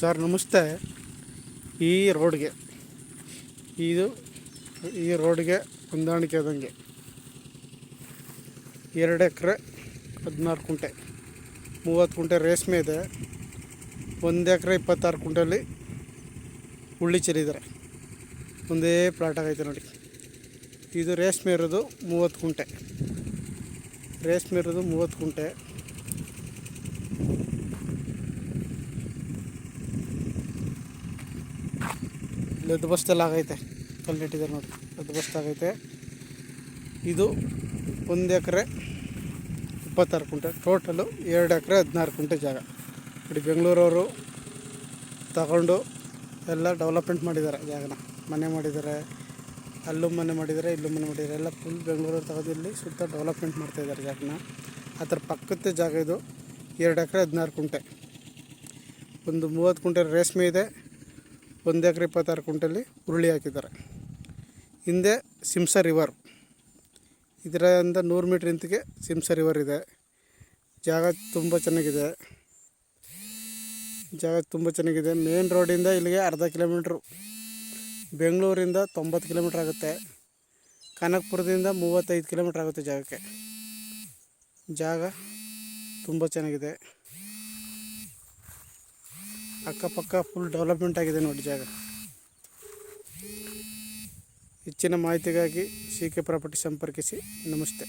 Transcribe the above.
Sir, ನಮಸ್ತೆ. ಈ ರೋಡ್ಗೆ. ಇದು ಈ ರೋಡ್ಗೆ ಹೊಂದಾಣಿಕೆ ಆದಂಗೆ. ಎರಡು ಎಕರೆ, ಹದಿನಾರು ಕುಂಟೆ. ಮೂವತ್ತು ಕುಂಟೆ ರೇಷ್ಮೆ ಇದೆ. ಒಂದು ಎಕರೆ ಇಪ್ಪತ್ತಾರು ಕುಂಟೆಯಲ್ಲಿ ಹುಳ್ಳಿ ಚೆಲ್ಲಿದ್ದಾರೆ ಒಂದೇ ಪ್ಲಾಟ್ ಆಗೈತೆ ನೋಡಿ. ಇದು ರೇಷ್ಮೆ ಇರೋದು ಮೂವತ್ತು ಕುಂಟೆ. ರೇಷ್ಮೆ ಇರೋದು ಮೂವತ್ತು ಕುಂಟೆ. ಲೆದ್ ಬಸ್ತೆಲ್ಲ ಆಗೈತೆ. ಕಲ್ಲಿಟ್ಟಿದ್ದಾರೆ ನೋಡಿ. ಲೆದ್ ಬಸ್ತ್ ಆಗೈತೆ. ಇದು ಒಂದು ಎಕರೆ ಇಪ್ಪತ್ತಾರು ಕುಂಟೆ ಟೋಟಲು ಎರಡು ಎಕರೆ ಹದಿನಾರು ಕುಂಟೆ ಜಾಗ. ಇಡೀ ಬೆಂಗಳೂರವರು ತಗೊಂಡು ಎಲ್ಲ ಡೆವಲಪ್ಮೆಂಟ್ ಮಾಡಿದ್ದಾರೆ ಜಾಗನ. ಮನೆ ಮಾಡಿದ್ದಾರೆ, ಅಲ್ಲೂ ಮನೆ ಮಾಡಿದ್ದಾರೆ, ಇಲ್ಲೂ ಮನೆ ಮಾಡಿದ್ದಾರೆ. ಎಲ್ಲ ಫುಲ್ ಬೆಂಗಳೂರು ತಗೊಂಡು ಇಲ್ಲಿ ಸುತ್ತ ಡೆವಲಪ್ಮೆಂಟ್ ಮಾಡ್ತಾಯಿದ್ದಾರೆ ಜಾಗನ. ಅದರ ಪಕ್ಕದ ಜಾಗ ಇದು. ಎರಡು ಎಕರೆ ಹದಿನಾರು ಕುಂಟೆ ಒಂದು ಮೂವತ್ತು ಕುಂಟೆ ರೇಷ್ಮೆ ಇದೆ. ಒಂದು ಎಕರೆ ಇಪ್ಪತ್ತಾರು ಕುಂಟಲ್ಲಿ ಹುರುಳಿ ಹಾಕಿದ್ದಾರೆ. ಹಿಂದೆ ಸಿಂಸ ರಿವರ್ ಇದರಿಂದ ನೂರು ಮೀಟ್ರ್ ಇಂತಿಗೆ ಸಿಂಸ ರಿವರ್ ಇದೆ. ಜಾಗ ತುಂಬ ಚೆನ್ನಾಗಿದೆ. ಜಾಗ ತುಂಬ ಚೆನ್ನಾಗಿದೆ. ಮೇನ್ ರೋಡಿಂದ ಇಲ್ಲಿಗೆ ಅರ್ಧ ಕಿಲೋಮೀಟ್ರು ಬೆಂಗಳೂರಿಂದ ತೊಂಬತ್ತು ಕಿಲೋಮೀಟ್ರ್ ಆಗುತ್ತೆ. ಕನಕಪುರದಿಂದ ಮೂವತ್ತೈದು ಕಿಲೋಮೀಟ್ರ್ ಆಗುತ್ತೆ ಜಾಗಕ್ಕೆ. ಜಾಗ ತುಂಬ ಚೆನ್ನಾಗಿದೆ. ಅಕ್ಕಪಕ್ಕ ಫುಲ್ ಡೆವಲಪ್ಮೆಂಟ್ ಆಗಿದೆ ನೋಡಿ ಜಾಗ. ಹೆಚ್ಚಿನ ಮಾಹಿತಿಗಾಗಿ ಸಿ ಕೆ ಪ್ರಾಪರ್ಟಿ ಸಂಪರ್ಕಿಸಿ. ನಮಸ್ತೆ.